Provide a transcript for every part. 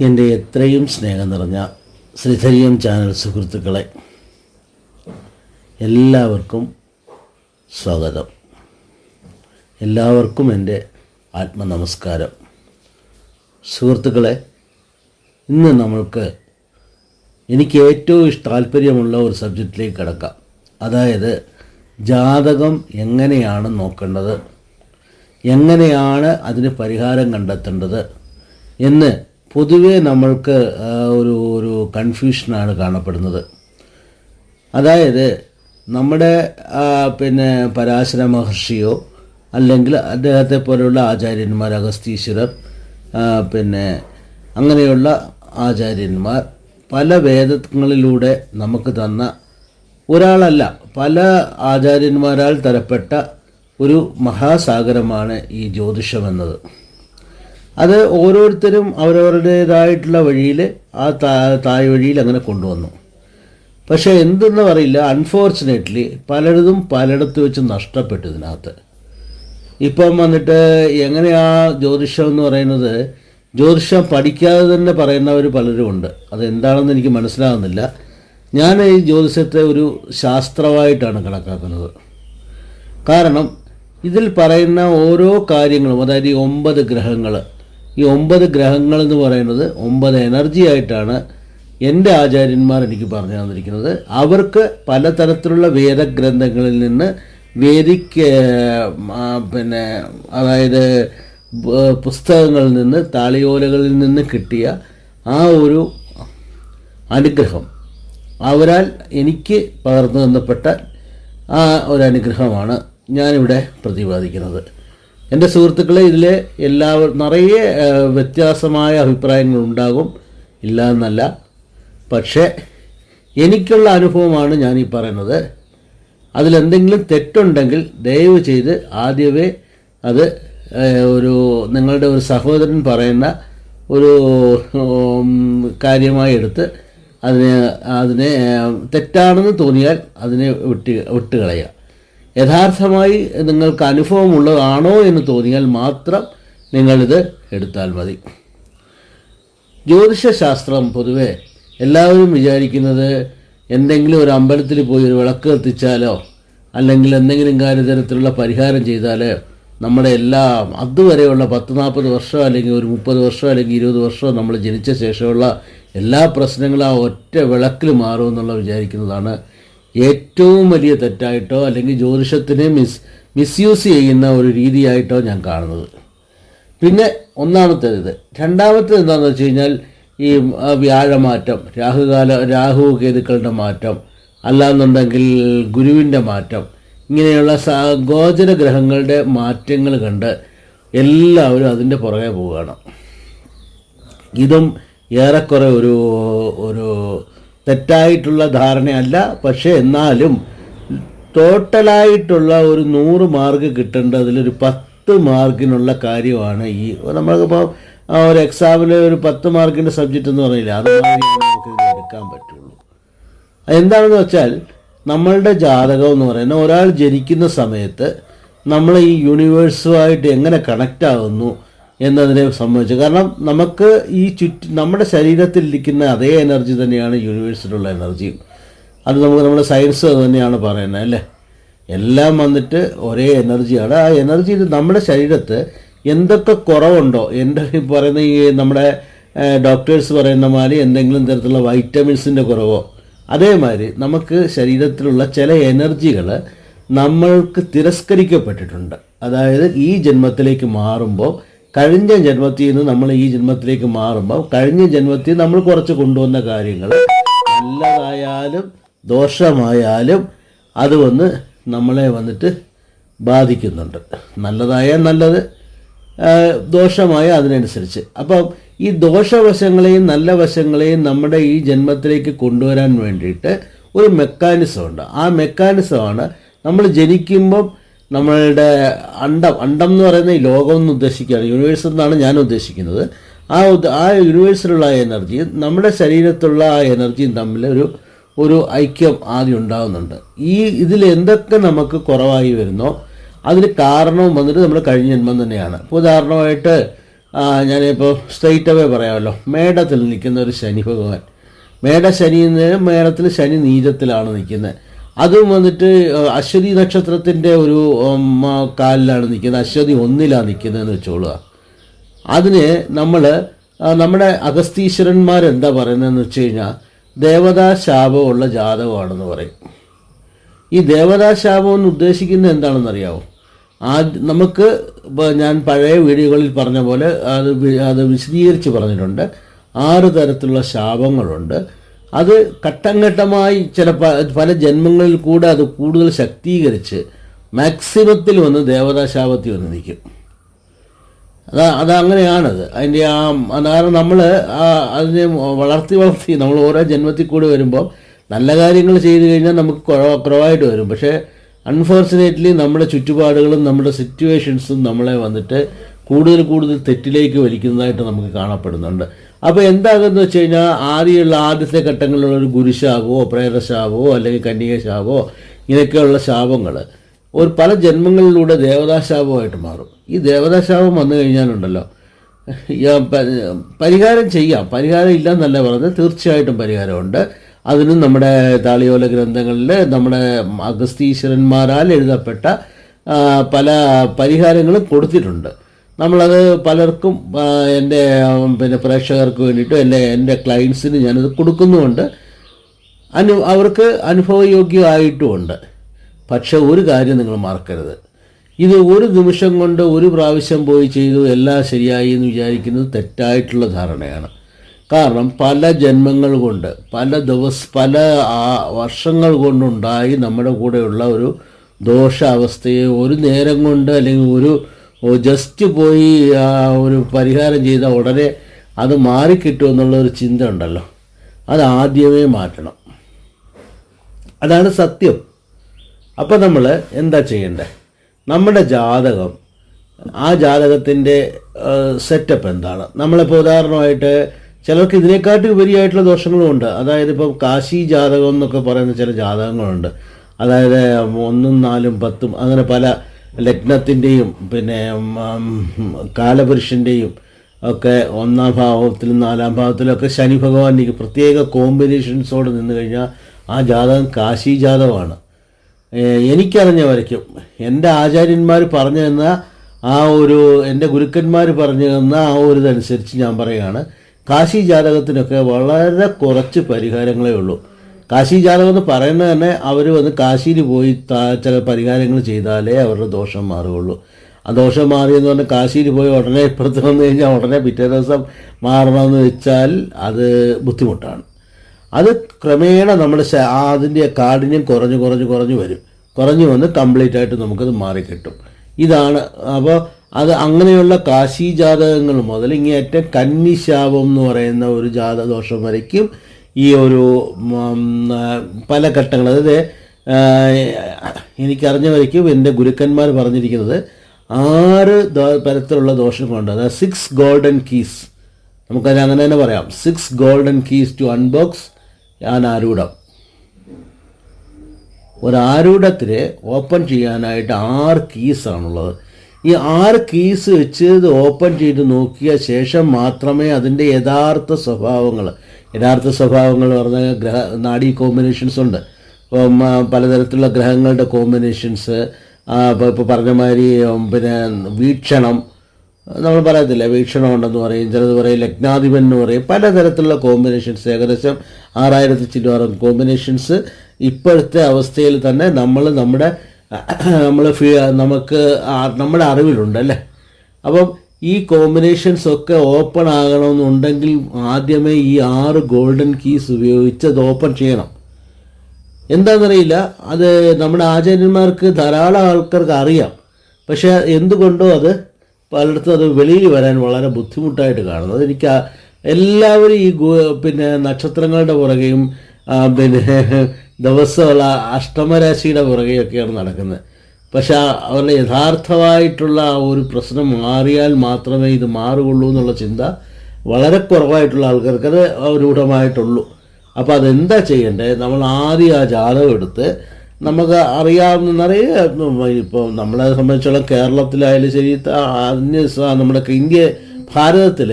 എന്റെ എത്രയും സ്നേഹം നിറഞ്ഞ ശ്രീധരിയം ചാനൽ സുഹൃത്തുക്കളെ എല്ലാവർക്കും സ്വാഗതം. എല്ലാവർക്കും എന്റെ ആത്മനമസ്കാരം. സുഹൃത്തുക്കളെ ഇന്ന് നമ്മൾക്ക് എനിക്ക് ഏറ്റവും താല്പര്യമുള്ള ഒരു സബ്ജക്റ്റിലേക്ക് കിടക്കാം. അതായത് ജാതകം എങ്ങനെയാണ് നോക്കേണ്ടത്? എങ്ങനെയാണ് അതിന് പരിഹാരം കണ്ടെത്തേണ്ടത്? എന്ന് പൊതുവേ നമ്മൾക്ക് ഒരു ഒരു കൺഫ്യൂഷനാണ് കാണപ്പെടുന്നത്. അതായത് നമ്മുടെ പിന്നെ പരാശര മഹർഷിയോ അല്ലെങ്കിൽ അദ്ദേഹത്തെ പോലെയുള്ള ആചാര്യന്മാർ അഗസ്തീശ്വരർ പിന്നെ അങ്ങനെയുള്ള ആചാര്യന്മാർ പല വേദങ്ങളിലൂടെ നമുക്ക് തന്ന ഒരാളല്ല പല ആചാര്യന്മാരാൽ തരപ്പെട്ട ഒരു മഹാസാഗരമാണ് ഈ ജ്യോതിഷം എന്നത് അത് ഓരോരുത്തരും അവരവരുടേതായിട്ടുള്ള വഴിയിൽ ആ തായ് വഴിയിൽ അങ്ങനെ കൊണ്ടുവന്നു. പക്ഷേ എന്തെന്ന് പറയില്ല അൺഫോർച്ചുനേറ്റ്ലി പലയിടത്തും പലയിടത്ത് വെച്ച് നഷ്ടപ്പെട്ടു ഇതിനകത്ത്. ഇപ്പം വന്നിട്ട് എങ്ങനെയാ ജ്യോതിഷം എന്ന് പറയുന്നത് ജ്യോതിഷം പഠിക്കാതെ തന്നെ പറയുന്നവർ പലരും ഉണ്ട്. അതെന്താണെന്ന് എനിക്ക് മനസ്സിലാകുന്നില്ല ഞാൻ ഈ ജ്യോതിഷത്തെ ഒരു ശാസ്ത്രമായിട്ടാണ് കണക്കാക്കുന്നത്. കാരണം ഇതിൽ പറയുന്ന ഓരോ കാര്യങ്ങളും അതായത് ഈ ഒമ്പത് ഗ്രഹങ്ങൾ ഈ ഒമ്പത് ഗ്രഹങ്ങൾ എന്ന് പറയുന്നത് ഒമ്പത് എനർജി ആയിട്ടാണ് എന്റെ ആചാര്യന്മാർ എനിക്ക് പറഞ്ഞു തന്നിരിക്കുന്നത്. അവർക്ക് പലതരത്തിലുള്ള വേദഗ്രന്ഥങ്ങളിൽ നിന്ന് വേദിക്ക് പിന്നെ അതായത് പുസ്തകങ്ങളിൽ നിന്ന് താളിയോലകളിൽ നിന്ന് കിട്ടിയ ആ ഒരു അനുഗ്രഹം. അവരാൽ എനിക്ക് പകർന്നു തന്നപ്പെട്ട ആ ഒരു അനുഗ്രഹമാണ് ഞാനിവിടെ പ്രതിപാദിക്കുന്നത്. എന്റെ സുഹൃത്തുക്കളെ ഇതിൽ എല്ലാവർ നിറയെ വ്യത്യാസമായ അഭിപ്രായങ്ങൾ ഉണ്ടാകും. ഇല്ല എന്നല്ല. പക്ഷേ എനിക്കുള്ള അനുഭവമാണ് ഞാൻ ഈ പറയുന്നത്. അതിലെന്തെങ്കിലും തെറ്റുണ്ടെങ്കിൽ ദയവ് ചെയ്ത് ആദ്യമേ അത് ഒരു നിങ്ങളുടെ ഒരു സഹോദരൻ പറയുന്ന ഒരു കാര്യമായി എടുത്ത് അതിനെ അതിനെ തെറ്റാണെന്ന് തോന്നിയാൽ അതിനെ വിട്ട് വിട്ടുകളയുക. യഥാർത്ഥമായി നിങ്ങൾക്ക് അനുഭവമുള്ളതാണോ എന്ന് തോന്നിയാൽ മാത്രം നിങ്ങളിത് എടുത്താൽ മതി. ജ്യോതിഷശാസ്ത്രം പൊതുവെ എല്ലാവരും വിചാരിക്കുന്നത് എന്തെങ്കിലും ഒരു അമ്പലത്തിൽ പോയി ഒരു വിളക്ക് കത്തിച്ചാലോ അല്ലെങ്കിൽ എന്തെങ്കിലും കാര്യതരത്തിലുള്ള പരിഹാരം ചെയ്താൽ നമ്മുടെ എല്ലാം അതുവരെയുള്ള പത്ത് നാൽപ്പത് വർഷം അല്ലെങ്കിൽ ഒരു മുപ്പത് വർഷം അല്ലെങ്കിൽ ഇരുപത് വർഷം നമ്മൾ ജനിച്ച ശേഷമുള്ള എല്ലാ പ്രശ്നങ്ങളും ആ ഒറ്റ വിളക്കിൽ മാറുമെന്നുള്ള വിചാരിക്കുന്നതാണ് ഏറ്റവും വലിയ തെറ്റായിട്ടോ അല്ലെങ്കിൽ ജ്യോതിഷത്തിനെ മിസ് മിസ്യൂസ് ചെയ്യുന്ന ഒരു രീതിയായിട്ടോ ഞാൻ കാണുന്നത്. പിന്നെ ഒന്നാമത്തേത് ഇത്. രണ്ടാമത്തേത് എന്താണെന്ന് വെച്ച് കഴിഞ്ഞാൽ ഈ വ്യാഴമാറ്റം രാഹുകാല രാഹു കേതുക്കളുടെ മാറ്റം അല്ലാന്നുണ്ടെങ്കിൽ ഗുരുവിന്റെ മാറ്റം ഇങ്ങനെയുള്ള ഗോചര ഗ്രഹങ്ങളുടെ മാറ്റങ്ങൾ കണ്ട് എല്ലാവരും അതിന്റെ പുറകെ പോവുകയാണ്. ഇതും ഏറെക്കുറെ ഒരു ഒരു തെറ്റായിട്ടുള്ള ധാരണയല്ല. പക്ഷേ എന്നാലും ടോട്ടലായിട്ടുള്ള ഒരു നൂറ് മാർക്ക് കിട്ടേണ്ടതിലൊരു പത്ത് മാർക്കിനുള്ള കാര്യമാണ് ഈ നമ്മൾക്കിപ്പോൾ ഒരു എക്സാമിൽ ഒരു പത്ത് മാർക്കിന്റെ സബ്ജക്റ്റ് എന്ന് പറഞ്ഞില്ല അത് മാതിരിയാണ് നമുക്ക് എടുക്കാൻ പറ്റുള്ളൂ. എന്താണെന്ന് വെച്ചാൽ നമ്മളുടെ ജാതകം എന്ന് പറയുന്നത് ഒരാൾ ജനിക്കുന്ന സമയത്ത് നമ്മൾ ഈ യൂണിവേഴ്സുമായിട്ട് എങ്ങനെ കണക്റ്റ് ആകുന്നു എന്നതിനെ സംബന്ധിച്ച്. കാരണം നമുക്ക് ഈ ചുറ്റ് നമ്മുടെ ശരീരത്തിൽ ഇരിക്കുന്ന അതേ എനർജി തന്നെയാണ് യൂണിവേഴ്സിലുള്ള എനർജിയും. അത് നമുക്ക് നമ്മുടെ സയൻസ് തന്നെയാണ് പറയുന്നത് അല്ലേ? എല്ലാം വന്നിട്ട് ഒരേ എനർജിയാണ്. ആ എനർജിയിൽ നമ്മുടെ ശരീരത്ത് എന്തൊക്കെ കുറവുണ്ടോ എന്റെ പറയുന്ന ഈ നമ്മുടെ ഡോക്ടേഴ്സ് പറയുന്ന മാതിരി എന്തെങ്കിലും തരത്തിലുള്ള വൈറ്റമിൻസിന്റെ കുറവോ അതേമാതിരി നമുക്ക് ശരീരത്തിലുള്ള ചില എനർജികൾ നമ്മൾക്ക് തിരസ്കരിക്കപ്പെട്ടിട്ടുണ്ട്. അതായത് ഈ ജന്മത്തിലേക്ക് മാറുമ്പോൾ കഴിഞ്ഞ ജന്മത്തിൽ നിന്ന് നമ്മൾ ഈ ജന്മത്തിലേക്ക് മാറുമ്പോൾ കഴിഞ്ഞ ജന്മത്തിൽ നമ്മൾ കുറച്ച് കൊണ്ടുവന്ന കാര്യങ്ങൾ. നല്ലതായാലും ദോഷമായാലും അത് വന്ന് നമ്മളെ വന്നിട്ട് ബാധിക്കുന്നുണ്ട്. നല്ലതായാൽ നല്ലത് ദോഷമായ അതിനനുസരിച്ച്. അപ്പം ഈ ദോഷവശങ്ങളെയും നല്ല വശങ്ങളെയും നമ്മുടെ ഈ ജന്മത്തിലേക്ക് കൊണ്ടുവരാൻ വേണ്ടിയിട്ട് ഒരു മെക്കാനിസം ഉണ്ട്. ആ മെക്കാനിസമാണ് നമ്മൾ ജനിക്കുമ്പം നമ്മളുടെ അണ്ടം അണ്ടം എന്ന് പറയുന്ന ഈ ലോകം എന്ന് ഉദ്ദേശിക്കുകയാണ് യൂണിവേഴ്സ് എന്നാണ് ഞാൻ ഉദ്ദേശിക്കുന്നത്. ആ ആ യൂണിവേഴ്സിലുള്ള ആ എനർജിയും നമ്മുടെ ശരീരത്തുള്ള ആ എനർജിയും തമ്മിൽ ഒരു ഒരു ഐക്യം ആദ്യം ഉണ്ടാകുന്നുണ്ട് ഈ ഇതിൽ എന്തൊക്കെ നമുക്ക് കുറവായി വരുന്നോ അതിന് കാരണവും വന്നിട്ട് നമ്മൾ കഴിഞ്ഞ ജന്മം തന്നെയാണ്. ഇപ്പോൾ ഉദാഹരണമായിട്ട് ഞാനിപ്പോൾ സ്ട്രെയിറ്റ് അവേ പറയാമല്ലോ. മേടത്തിൽ നിൽക്കുന്ന ഒരു ശനി ഭഗവാൻ. മേട ശനി മേടത്തിൽ ശനി നീചത്തിലാണ് നിൽക്കുന്നത്. അതും വന്നിട്ട് അശ്വതി നക്ഷത്രത്തിന്റെ ഒരു കാലിലാണ് നിൽക്കുന്നത്. അശ്വതി ഒന്നിലാണ് നിൽക്കുന്നതെന്ന് വെച്ചോളുക. അതിന് നമ്മൾ നമ്മുടെ അഗസ്തീശ്വരന്മാരെന്താ പറയുന്നതെന്ന് വെച്ച് കഴിഞ്ഞാൽ ദേവതാ ശാപമുള്ള ജാതകമാണെന്ന് പറയും. ഈ ദേവതാ ശാപം എന്ന് ഉദ്ദേശിക്കുന്നത് എന്താണെന്നറിയാമോ ആ നമുക്ക് ഞാൻ പഴയ വീഡിയോകളിൽ പറഞ്ഞ പോലെ അത് അത് വിശദീകരിച്ച് പറഞ്ഞിട്ടുണ്ട്. ആറ് തരത്തിലുള്ള ശാപങ്ങളുണ്ട്. അത് ഘട്ടം ഘട്ടമായി ചില പല ജന്മങ്ങളിൽ കൂടെ അത് കൂടുതൽ ശക്തീകരിച്ച് മാക്സിമത്തിൽ വന്ന് ദേവതാശാപത്തിൽ വന്ന് നിൽക്കും. അതാ അതങ്ങനെയാണത്. അതിന്റെ ആ അതാണ് നമ്മൾ അതിനെ വളർത്തി വളർത്തി നമ്മൾ ഓരോ ജന്മത്തിൽ കൂടി വരുമ്പോൾ നല്ല കാര്യങ്ങൾ ചെയ്തു കഴിഞ്ഞാൽ നമുക്ക് കുറവ് കുറവായിട്ട് വരും. പക്ഷേ അൺഫോർച്ചുനേറ്റ്ലി നമ്മുടെ ചുറ്റുപാടുകളും നമ്മുടെ സിറ്റുവേഷൻസും നമ്മളെ വന്നിട്ട് കൂടുതൽ കൂടുതൽ തെറ്റിലേക്ക് വലിക്കുന്നതായിട്ട് നമുക്ക് കാണപ്പെടുന്നുണ്ട്. അപ്പോൾ എന്താകുമെന്ന് വെച്ച് കഴിഞ്ഞാൽ ആദ്യമുള്ള ആദ്യത്തെ ഘട്ടങ്ങളിലുള്ള ഒരു ഗുരുശാവോ പ്രേതശാവോ അല്ലെങ്കിൽ കന്യകശാവോ ഇങ്ങനെയൊക്കെയുള്ള ശാപങ്ങൾ ഒരു പല ജന്മങ്ങളിലൂടെ ദേവതാശാപമായിട്ട് മാറും. ഈ ദേവതാശാപം വന്നു കഴിഞ്ഞാലുണ്ടല്ലോ പരിഹാരം ചെയ്യാം. പരിഹാരം ഇല്ലെന്നല്ല പറഞ്ഞത് തീർച്ചയായിട്ടും പരിഹാരമുണ്ട്. അതിനും നമ്മുടെ താളിയോല ഗ്രന്ഥങ്ങളിൽ നമ്മുടെ അഗസ്തീശ്വരന്മാരാൽ എഴുതപ്പെട്ട പല പരിഹാരങ്ങളും കൊടുത്തിട്ടുണ്ട്. നമ്മളത് പലർക്കും എന്റെ പിന്നെ പ്രേക്ഷകർക്ക് വേണ്ടിയിട്ടും എന്റെ എന്റെ ക്ലയൻസിന് ഞാനത് കൊടുക്കുന്നുമുണ്ട്. അനു അവർക്ക് അനുഭവയോഗ്യമായിട്ടുമുണ്ട്. പക്ഷെ ഒരു കാര്യം നിങ്ങൾ മറക്കരുത്. ഇത് ഒരു നിമിഷം കൊണ്ട് ഒരു പ്രാവശ്യം പോയി ചെയ്തു എല്ലാം ശരിയായി എന്ന് വിചാരിക്കുന്നത് തെറ്റായിട്ടുള്ള ധാരണയാണ്. കാരണം പല ജന്മങ്ങൾ കൊണ്ട് പല ദിവസ പല വർഷങ്ങൾ കൊണ്ടുണ്ടായി നമ്മുടെ കൂടെയുള്ള ഒരു ദോഷാവസ്ഥയെ ഒരു നേരം കൊണ്ട് അല്ലെങ്കിൽ ഒരു ജസ്റ്റ് പോയി ഒരു പരിഹാരം ചെയ്ത ഉടനെ അത് മാറിക്കിട്ടും എന്നുള്ളൊരു ചിന്ത ഉണ്ടല്ലോ. അത് ആദ്യമേ മാറ്റണം. അതാണ് സത്യം. അപ്പോൾ നമ്മൾ എന്താ ചെയ്യേണ്ടത് നമ്മുടെ ജാതകം ആ ജാതകത്തിന്റെ സെറ്റപ്പ് എന്താണ്? നമ്മളിപ്പോൾ ഉദാഹരണമായിട്ട് ചിലർക്ക് ഇതിനെക്കാട്ടി ഉപരിയായിട്ടുള്ള ദോഷങ്ങളും ഉണ്ട്. അതായത് ഇപ്പം കാശി ജാതകം എന്നൊക്കെ പറയുന്ന ചില ജാതകങ്ങളുണ്ട്. അതായത് ഒന്നും നാലും പത്തും അങ്ങനെ പല ലഗ്നത്തിന്റെയും പിന്നെ കാലപുരുഷന്റെയും ഒക്കെ ഒന്നാം ഭാവത്തിലും നാലാം ഭാവത്തിലും ഒക്കെ ശനി ഭഗവാൻ പ്രത്യേക കോമ്പിനേഷൻസോട് നിന്ന് കഴിഞ്ഞാൽ ആ ജാതകം കാശി ജാതകമാണ്. എനിക്കറിഞ്ഞ വരയ്ക്കും. എന്റെ ആചാര്യന്മാർ പറഞ്ഞു തന്ന ആ ഒരു എന്റെ ഗുരുക്കന്മാർ പറഞ്ഞു തന്ന ആ ഒരു ഇതനുസരിച്ച് ഞാൻ പറയുകയാണ്. കാശി ജാതകത്തിനൊക്കെ വളരെ കുറച്ച് പരിഹാരങ്ങളേ ഉള്ളൂ. കാശി ജാതകം എന്ന് പറയുന്നത് തന്നെ അവർ വന്ന് കാശിയിൽ പോയി ചില പരിഹാരങ്ങൾ ചെയ്താലേ അവരുടെ ദോഷം മാറുകയുള്ളൂ. ആ ദോഷം മാറിയെന്ന് പറഞ്ഞാൽ കാശിയിൽ പോയി ഉടനെ ഇപ്പുറത്ത് വന്നു കഴിഞ്ഞാൽ ഉടനെ പിറ്റേ ദിവസം മാറണമെന്ന് വെച്ചാൽ അത് ബുദ്ധിമുട്ടാണ്. അത് ക്രമേണ നമ്മുടെ അതിന്റെ കാഠിന്യം കുറഞ്ഞ് കുറഞ്ഞ് കുറഞ്ഞ് വരും. കുറഞ്ഞു വന്ന് കംപ്ലീറ്റ് ആയിട്ട് നമുക്കത് മാറിക്കിട്ടും. ഇതാണ്. അപ്പോൾ അത് അങ്ങനെയുള്ള കാശി ജാതകങ്ങൾ മുതൽ ഇങ്ങേറ്റം കന്നിശാപം എന്ന് പറയുന്ന ഒരു ജാതദോഷം വരയ്ക്കും. ഈ ഒരു പല ഘട്ടങ്ങൾ. അതായത് ആ, എനിക്കറിഞ്ഞ വരയ്ക്കും എന്റെ ഗുരുക്കന്മാർ പറഞ്ഞിരിക്കുന്നത് ആറ് തരത്തിലുള്ള ദോഷങ്ങളുണ്ട്. അതായത് സിക്സ് ഗോൾഡൻ കീസ് നമുക്കത് അങ്ങനെ തന്നെ പറയാം. Six golden keys to unbox an ആരൂഢം ഒരു ആരൂഢത്തിന് ഓപ്പൺ ചെയ്യാനായിട്ട് ആറ് കീസാണുള്ളത് ഈ ആറ് കീസ് വെച്ച് ഇത് ഓപ്പൺ ചെയ്ത് നോക്കിയ ശേഷം മാത്രമേ അതിന്റെ യഥാർത്ഥ സ്വഭാവങ്ങൾ യഥാർത്ഥ സ്വഭാവങ്ങൾ പറഞ്ഞാൽ ഗ്രഹ നാഡി കോമ്പിനേഷൻസ് ഉണ്ട്. ഇപ്പം പലതരത്തിലുള്ള ഗ്രഹങ്ങളുടെ കോമ്പിനേഷൻസ് ഇപ്പോൾ പറഞ്ഞ മാതിരി പിന്നെ വീക്ഷണം നമ്മൾ പറയത്തില്ല. വീക്ഷണം ഉണ്ടെന്ന് പറയും. ചിലത് പറയും ലഗ്നാധിപൻ എന്ന് പറയും. പലതരത്തിലുള്ള കോമ്പിനേഷൻസ് ഏകദേശം ആറായിരത്തി ചില്ലുവാറും കോമ്പിനേഷൻസ് ഇപ്പോഴത്തെ അവസ്ഥയിൽ തന്നെ നമ്മൾ നമ്മുടെ നമ്മൾ നമുക്ക് നമ്മുടെ അറിവിലുണ്ട് അല്ലേ? അപ്പം ഈ കോമ്പിനേഷൻസ് ഒക്കെ ഓപ്പൺ ആകണമെന്നുണ്ടെങ്കിൽ ആദ്യമേ ഈ ആറ് ഗോൾഡൻ കീസ് ഉപയോഗിച്ച് അത് ഓപ്പൺ ചെയ്യണം. എന്താണെന്നറിയില്ല. അത് നമ്മുടെ ആചാര്യന്മാർക്ക് ധാരാളം ആൾക്കാർക്ക് അറിയാം. പക്ഷേ എന്തുകൊണ്ടോ അത് പലയിടത്തും അത് വെളിയിൽ വരാൻ വളരെ ബുദ്ധിമുട്ടായിട്ട് കാണുന്നു. അതെനിക്ക് എല്ലാവരും ഈ പിന്നെ നക്ഷത്രങ്ങളുടെ പുറകെയും പിന്നെ ദിവസമുള്ള അഷ്ടമരാശിയുടെ പുറകെയൊക്കെയാണ് നടക്കുന്നത്. പക്ഷെ അവരുടെ യഥാർത്ഥമായിട്ടുള്ള ആ ഒരു പ്രശ്നം മാറിയാൽ മാത്രമേ ഇത് മാറുകയുള്ളൂ എന്നുള്ള ചിന്ത വളരെ കുറവായിട്ടുള്ള ആൾക്കാർക്ക് അത് രൂഢമായിട്ടുള്ളൂ. അപ്പോൾ അതെന്താ ചെയ്യേണ്ടത് നമ്മൾ ആദ്യം ആ ജാതകം എടുത്ത് നമുക്ക് അറിയാവുന്ന നിറയെ ഇപ്പോൾ നമ്മളെ സംബന്ധിച്ചോളം കേരളത്തിലായാലും ശരി അന്യ നമ്മുടെ ഇന്ത്യ ഭാരതത്തിൽ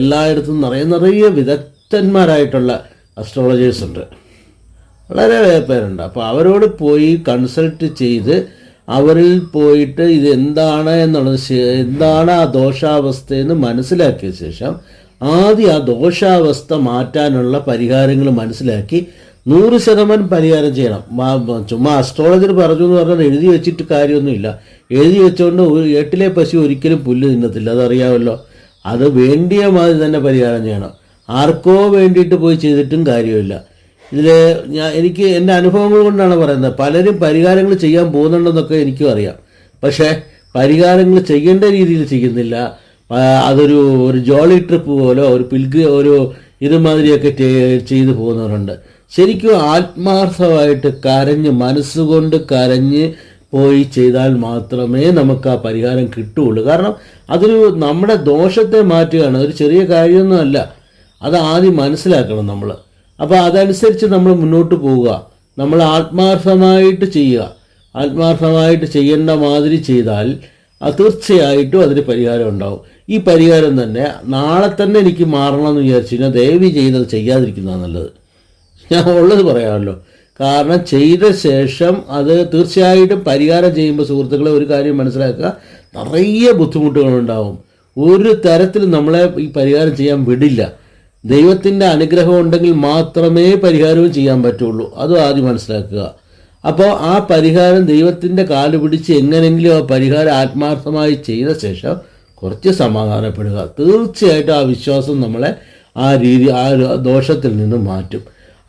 എല്ലായിടത്തും നിറയെ നിറയെ വിദഗ്ധന്മാരായിട്ടുള്ള അസ്ട്രോളജേഴ്സ് ഉണ്ട്. വളരെ പേരുണ്ട്. അപ്പോൾ അവരോട് പോയി കൺസൾട്ട് ചെയ്ത് അവരിൽ പോയിട്ട് ഇത് എന്താണ് എന്നുള്ളത് എന്താണ് ആ ദോഷാവസ്ഥ എന്ന് മനസ്സിലാക്കിയ ശേഷം ആദ്യം ആ ദോഷാവസ്ഥ മാറ്റാനുള്ള പരിഹാരങ്ങൾ മനസ്സിലാക്കി നൂറ് ശതമാനം പരിഹാരം ചെയ്യണം. ചുമ്മാ അസ്ട്രോളജർ പറഞ്ഞു എന്ന് പറഞ്ഞാൽ എഴുതി വെച്ചിട്ട് കാര്യമൊന്നുമില്ല. എഴുതി വെച്ചുകൊണ്ട് എട്ടിലെ പശു ഒരിക്കലും പുല്ല് തിന്നത്തില്ല. അതറിയാമല്ലോ. അത് വേണ്ടിയ മാതിരി തന്നെ പരിഹാരം ചെയ്യണം. ആർക്കോ വേണ്ടിയിട്ട് പോയി ചെയ്തിട്ടും കാര്യമില്ല. ഇതിൽ ഞാൻ എനിക്ക് എന്റെ അനുഭവങ്ങൾ കൊണ്ടാണ് പറയുന്നത്. പലരും പരിഹാരങ്ങൾ ചെയ്യാൻ പോകുന്നുണ്ടെന്നൊക്കെ എനിക്കും അറിയാം. പക്ഷേ പരിഹാരങ്ങൾ ചെയ്യേണ്ട രീതിയിൽ ചെയ്യുന്നില്ല. അതൊരു ഒരു ജോളി ട്രിപ്പ് പോലോ ഒരു പിൽഗ് ഒരു ഇതുമാതിരിയൊക്കെ ചെയ്ത് പോകുന്നവരുണ്ട്. ശരിക്കും ആത്മാർത്ഥമായിട്ട് കരഞ്ഞ് മനസ്സുകൊണ്ട് കരഞ്ഞ് പോയി ചെയ്താൽ മാത്രമേ നമുക്ക് ആ പരിഹാരം കിട്ടുകയുള്ളൂ. കാരണം അതൊരു നമ്മുടെ ദോഷത്തെ മാറ്റുകയാണ്. ഒരു ചെറിയ കാര്യമൊന്നുമല്ല. അത് ആദ്യം മനസ്സിലാക്കണം നമ്മൾ അപ്പോൾ അതനുസരിച്ച് നമ്മൾ മുന്നോട്ട് പോവുക. നമ്മൾ ആത്മാർത്ഥമായിട്ട് ചെയ്യുക. ആത്മാർത്ഥമായിട്ട് ചെയ്യേണ്ട മാതിരി ചെയ്താൽ അത് തീർച്ചയായിട്ടും അതിന് പരിഹാരം ഉണ്ടാവും. ഈ പരിഹാരം തന്നെ നാളെ തന്നെ എനിക്ക് മാറണം എന്ന് വിചാരിച്ചു കഴിഞ്ഞാൽ ദയവി ചെയ്തത് ചെയ്യാതിരിക്കുന്നതാണ് നല്ലത്. ഞാൻ ഉള്ളത് പറയാമല്ലോ. കാരണം ചെയ്ത ശേഷം അത് തീർച്ചയായിട്ടും പരിഹാരം ചെയ്യുമ്പോൾ സുഹൃത്തുക്കളെ ഒരു കാര്യം മനസ്സിലാക്കുക. നിറയെ ബുദ്ധിമുട്ടുകളുണ്ടാവും. ഒരു തരത്തിലും നമ്മളെ ഈ പരിഹാരം ചെയ്യാൻ വിടില്ല. ദൈവത്തിന്റെ അനുഗ്രഹം ഉണ്ടെങ്കിൽ മാത്രമേ പരിഹാരവും ചെയ്യാൻ പറ്റുള്ളൂ. അതും ആദ്യം മനസ്സിലാക്കുക. അപ്പോൾ ആ പരിഹാരം ദൈവത്തിന്റെ കാൽ പിടിച്ച് എങ്ങനെങ്കിലും ആ പരിഹാരം ആത്മാർത്ഥമായി ചെയ്ത ശേഷം കുറച്ച് സമാധാനപ്പെടുക. തീർച്ചയായിട്ടും ആ വിശ്വാസം നമ്മളെ ആ രീതി ആ ദോഷത്തിൽ നിന്ന് മാറ്റും.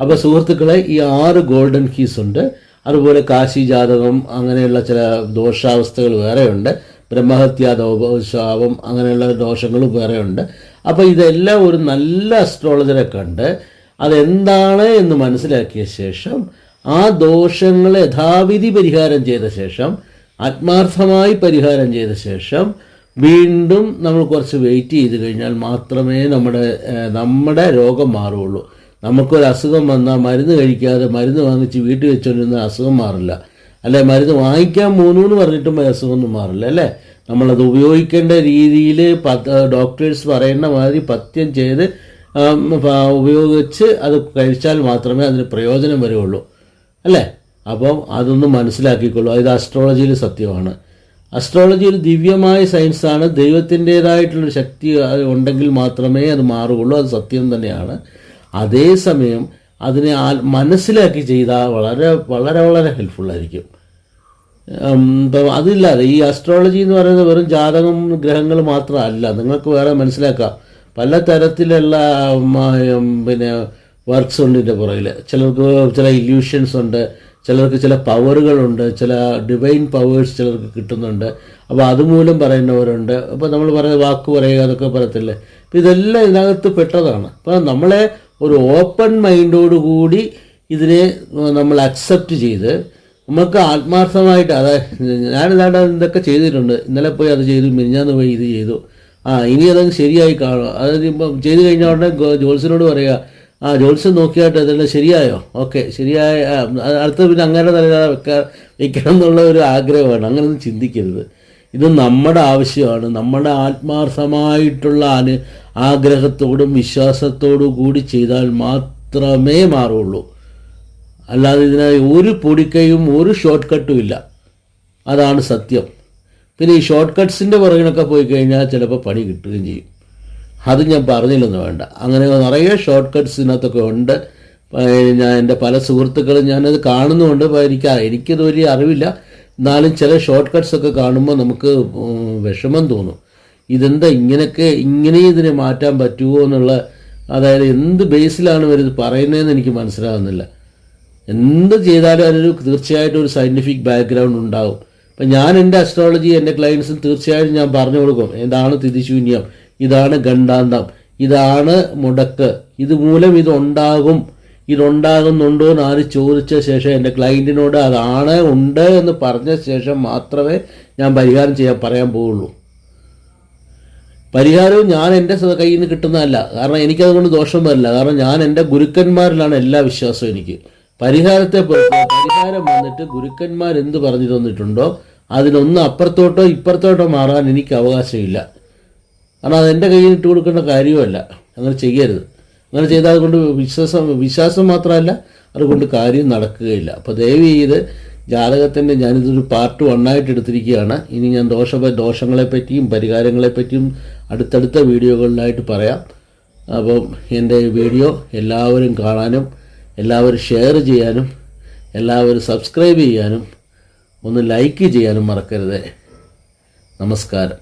അപ്പോൾ സുഹൃത്തുക്കളെ ഈ ആറ് ഗോൾഡൻ കീസ് ഉണ്ട്. അതുപോലെ കാശി ജാതകം അങ്ങനെയുള്ള ചില ദോഷാവസ്ഥകൾ വേറെയുണ്ട്. ബ്രഹ്മഹത്യാ ദോഷാവം അങ്ങനെയുള്ള ദോഷങ്ങളും വേറെയുണ്ട്. അപ്പോൾ ഇതെല്ലാം ഒരു നല്ല അസ്ട്രോളജറെ കണ്ട് അതെന്താണ് എന്ന് മനസ്സിലാക്കിയ ശേഷം ആ ദോഷങ്ങൾ യഥാവിധി പരിഹാരം ചെയ്ത ശേഷം ആത്മാർത്ഥമായി പരിഹാരം ചെയ്ത ശേഷം വീണ്ടും നമ്മൾ കുറച്ച് വെയിറ്റ് ചെയ്ത് കഴിഞ്ഞാൽ മാത്രമേ നമ്മുടെ നമ്മുടെ രോഗം മാറുകയുള്ളൂ. നമുക്കൊരു അസുഖം വന്നാൽ മരുന്ന് കഴിക്കാതെ മരുന്ന് വാങ്ങിച്ച് വീട്ടിൽ വെച്ചുകൊണ്ടിരുന്ന അസുഖം മാറില്ല. അല്ലെ മരുന്ന് വാങ്ങിക്കാൻ പോകുന്നു എന്ന് പറഞ്ഞിട്ടും അസുഖമൊന്നും മാറില്ല അല്ലേ? നമ്മളത് ഉപയോഗിക്കേണ്ട രീതിയിൽ ഡോക്ടേഴ്സ് പറയുന്ന മാതിരി പഥ്യം ചെയ്ത് ഉപയോഗിച്ച് അത് കഴിച്ചാൽ മാത്രമേ അതിന് പ്രയോജനം വരുള്ളൂ. അല്ലേ? അപ്പം അതൊന്ന് മനസ്സിലാക്കിക്കൊള്ളൂ. ഇത് അസ്ട്രോളജിയിൽ സത്യമാണ്. അസ്ട്രോളജി ഒരു ദിവ്യമായ സയൻസാണ് ദൈവത്തിന്റേതായിട്ടുള്ളൊരു ശക്തി ഉണ്ടെങ്കിൽ മാത്രമേ അത് മാറുകയുള്ളൂ. അത് സത്യം തന്നെയാണ്. അതേസമയം അതിനെ മനസ്സിലാക്കി ചെയ്താൽ വളരെ വളരെ വളരെ ഹെൽപ്ഫുള്ളായിരിക്കും ഇപ്പം അതില്ലാതെ ഈ അസ്ട്രോളജി എന്ന് പറയുന്നത് വെറും ജാതകം ഗ്രഹങ്ങൾ മാത്രമല്ല. നിങ്ങൾക്ക് വേറെ മനസ്സിലാക്കാം. പല തരത്തിലുള്ള പിന്നെ വർക്ക്സ് ഉണ്ട് ഇതിന്റെ പുറകിൽ ചിലർക്ക് ചില ഇല്യൂഷൻസ് ഉണ്ട് ചിലർക്ക് ചില പവറുകളുണ്ട് ചില ഡിവൈൻ പവേഴ്സ് ചിലർക്ക് കിട്ടുന്നുണ്ട്. അപ്പോൾ അതുമൂലം പറയുന്നവരുണ്ട്. അപ്പോൾ നമ്മൾ പറയുന്ന വാക്ക് പറയുക അതൊക്കെ പറയത്തില്ലേ? അപ്പോൾ ഇതെല്ലാം ഇതിനകത്ത് പെട്ടതാണ്. അപ്പോൾ നമ്മളെ ഒരു ഓപ്പൺ മൈൻഡോടുകൂടി ഇതിനെ നമ്മൾ അക്സെപ്റ്റ് ചെയ്ത് നമുക്ക് ആത്മാർത്ഥമായിട്ട് അതായത് ഞാനിതാണ്ട് ഇതൊക്കെ ചെയ്തിട്ടുണ്ട്. ഇന്നലെ പോയി അത് ചെയ്തു മിനിഞ്ഞാന്ന് പോയി ഇത് ചെയ്തു. ആ ഇനി അതങ്ങ് ശരിയായി കാണും. അതായത് ഇപ്പം ചെയ്ത് കഴിഞ്ഞ ഉടനെ ജോത്സ്യനോട് പറയുക ആ ജോത്സ്യം നോക്കിയായിട്ട് അതെല്ലാം ശരിയായോ? ഓക്കെ ശരിയായ അടുത്ത പിന്നെ അങ്ങനെ തന്നെ വെക്കാൻ വെക്കണം എന്നുള്ള ഒരു ആഗ്രഹമാണ്. അങ്ങനെയൊന്നും ചിന്തിക്കരുത്. ഇത് നമ്മുടെ ആവശ്യമാണ്. നമ്മുടെ ആത്മാർത്ഥമായിട്ടുള്ള അനു ആഗ്രഹത്തോടും വിശ്വാസത്തോടും കൂടി ചെയ്താൽ മാത്രമേ മാറുള്ളൂ. അല്ലാതെ ഇതിനായി ഒരു പൊടിക്കൈയും ഒരു ഷോർട്ട് കട്ടും ഇല്ല. അതാണ് സത്യം. പിന്നെ ഈ ഷോർട്ട് കട്ട്സിന്റെ പുറകിനൊക്കെ പോയി കഴിഞ്ഞാൽ ചിലപ്പോൾ പണി കിട്ടുകയും ചെയ്യും. അത് ഞാൻ പറഞ്ഞില്ലെന്ന് വേണ്ട. അങ്ങനെ നിറയെ ഷോർട്ട് കട്ട്സ് ഇതിനകത്തൊക്കെ ഉണ്ട്. ഞാൻ എന്റെ പല സുഹൃത്തുക്കളും ഞാനത് കാണുന്നുമുണ്ട് എനിക്ക് എനിക്കത് വലിയ അറിവില്ല. എന്നാലും ചില ഷോർട്ട് കട്ട്സ് ഒക്കെ കാണുമ്പോൾ നമുക്ക് വിഷമം തോന്നും. ഇതെന്താ ഇങ്ങനെയൊക്കെ ഇങ്ങനെയും ഇതിനെ മാറ്റാൻ പറ്റുമോ എന്നുള്ള അതായത് എന്ത് ബേസിലാണ് ഇവരിത് പറയുന്നതെന്ന് എനിക്ക് മനസ്സിലാകുന്നില്ല. എന്ത് ചെയ്താലും അതിനൊരു തീർച്ചയായിട്ടും ഒരു സയന്റിഫിക് ബാക്ക്ഗ്രൗണ്ട് ഉണ്ടാകും അപ്പം ഞാൻ എന്റെ അസ്ട്രോളജി എന്റെ ക്ലയൻസിന് തീർച്ചയായിട്ടും ഞാൻ പറഞ്ഞു കൊടുക്കും. എന്താണ് തിരിശൂന്യം ഇതാണ് ഗണ്ടാന്തം ഇതാണ് മുടക്ക്. ഇത് മൂലം ഇതുണ്ടാകും. ഇതുണ്ടാകുന്നുണ്ടോ എന്ന് ആര് ചോദിച്ച ശേഷം എന്റെ ക്ലയന്റിനോട് അതാണ് ഉണ്ട് എന്ന് പറഞ്ഞ ശേഷം മാത്രമേ ഞാൻ പരിഹാരം ചെയ്യാൻ പറയാൻ പോവുള്ളൂ. പരിഹാരവും ഞാൻ എന്റെ കയ്യിൽ നിന്ന് കിട്ടുന്നതല്ല. കാരണം എനിക്കതുകൊണ്ട് ദോഷം വരില്ല. കാരണം ഞാൻ എന്റെ ഗുരുക്കന്മാരിലാണ് എല്ലാ വിശ്വാസവും എനിക്ക്. പരിഹാരത്തെ പരിഹാരം വന്നിട്ട് ഗുരുക്കന്മാർ എന്ത് പറഞ്ഞു തന്നിട്ടുണ്ടോ അതിനൊന്ന് അപ്പുറത്തോട്ടോ ഇപ്പുറത്തോട്ടോ മാറാൻ എനിക്ക് അവകാശമില്ല. കാരണം അത് എന്റെ കയ്യിൽ ഇട്ട് കൊടുക്കേണ്ട കാര്യമല്ല അങ്ങനെ ചെയ്യരുത്. അങ്ങനെ ചെയ്താൽ അതുകൊണ്ട് വിശ്വാസം വിശ്വാസം മാത്രമല്ല അതുകൊണ്ട് കാര്യം നടക്കുകയില്ല. അപ്പോൾ ദയവ് ചെയ്ത് ജാതകത്തിന്റെ ഞാനിതൊരു പാർട്ട് വണ്ണായിട്ട് എടുത്തിരിക്കുകയാണ്. ഇനി ഞാൻ ദോഷ ദോഷങ്ങളെപ്പറ്റിയും പരിഹാരങ്ങളെപ്പറ്റിയും പരിഹാരങ്ങളെ പറ്റിയും അടുത്തടുത്ത വീഡിയോകളിലായിട്ട് പറയാം. അപ്പം എന്റെ വീഡിയോ എല്ലാവരും കാണാനും എല്ലാവരും ഷെയർ ചെയ്യാനും എല്ലാവരും സബ്സ്ക്രൈബ് ചെയ്യാനും ഒന്ന് ലൈക്ക് ചെയ്യാനും മറക്കരുത്. നമസ്കാരം.